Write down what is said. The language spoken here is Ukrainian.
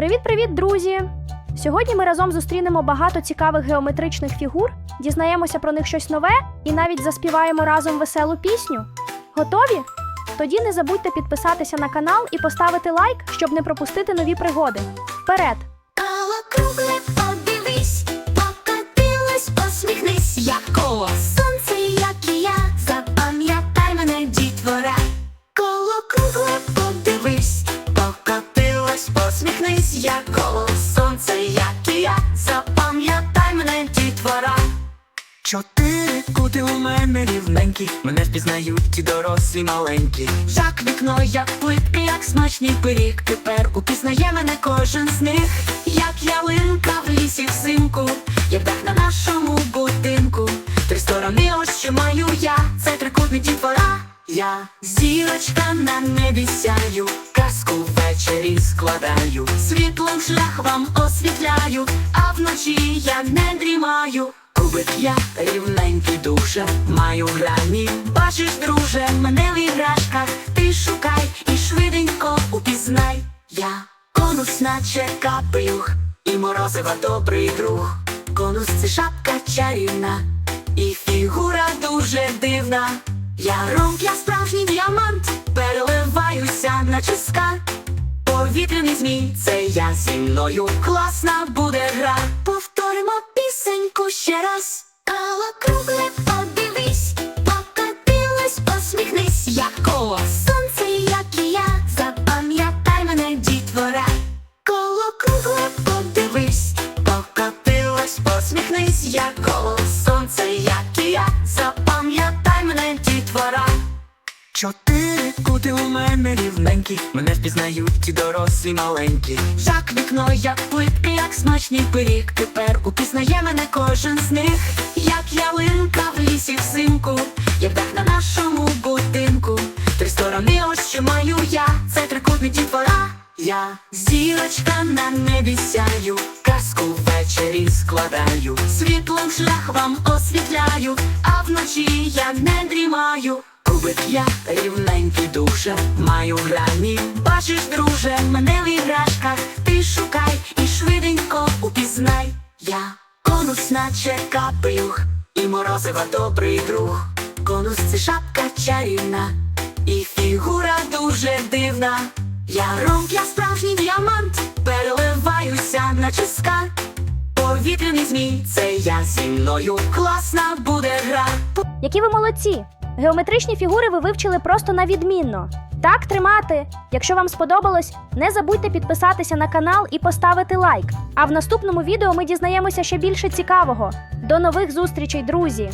Привіт-привіт, друзі! Сьогодні ми разом зустрінемо багато цікавих геометричних фігур, дізнаємося про них щось нове і навіть заспіваємо разом веселу пісню. Готові? Тоді не забудьте підписатися на канал і поставити лайк, щоб не пропустити нові пригоди. Вперед! Коло сонце, як і я, запам'ятай мене, дітвора. Чотири кути у мене рівненькі, мене впізнають ті дорослі маленькі. Як вікно, як плитки, як смачний пиріг. Тепер упізнає мене кожен з них, як ялинка в лісі взимку, як дах на нашому будинку. Три сторони ось що маю я, це трикутний дітвора. Я зірочка на небі сяю, казку ввечері складаю, світлом шлях вам освітляю, а вночі я не дрімаю. Кубик я рівненький дуже, маю грані. Бачиш, друже, мене в іграшках, ти шукай і швиденько упізнай. Я конус, наче капелюх, І морозива добрий друг. конус це шапка чарівна, і фігура дуже дивна. Я ромб, я справжній діамант, переливаюся, на чиска. Повітряний змій, це я зі мною. Класна буде гра. Повторимо пісеньку ще раз. Коло кругле, подивись, покатилась, посміхнись, як коло Кути у мене рівненькі, мене впізнають ті дорослі маленькі. Як вікно, як плитки, як смачний пиріг. Тепер упізнає мене кожен з них, як ялинка в лісі взимку, як дах на нашому будинку. Три сторони ось що маю я, це трикутний дітвора. Я зірочка на небі сяю, казку ввечері складаю, світлом шлях вам освітляю, а вночі я не дрімаю. Кубик я рівненький дуже, маю грані. Бачиш, друже, мене в іграшках, ти шукай і швиденько упізнай. Я конус, наче капелюх, І морозива добрий друг. конус це шапка чарівна, і фігура дуже дивна. Я ромб, я справжній діамант, переливаюся, наче скат. Повітряний змій, це я зі мною. Класна буде гра. Які ви молодці! Геометричні фігури ви вивчили просто на відмінно. Так тримати! Якщо вам сподобалось, не забудьте підписатися на канал і поставити лайк. А в наступному відео ми дізнаємося ще більше цікавого. До нових зустрічей, друзі!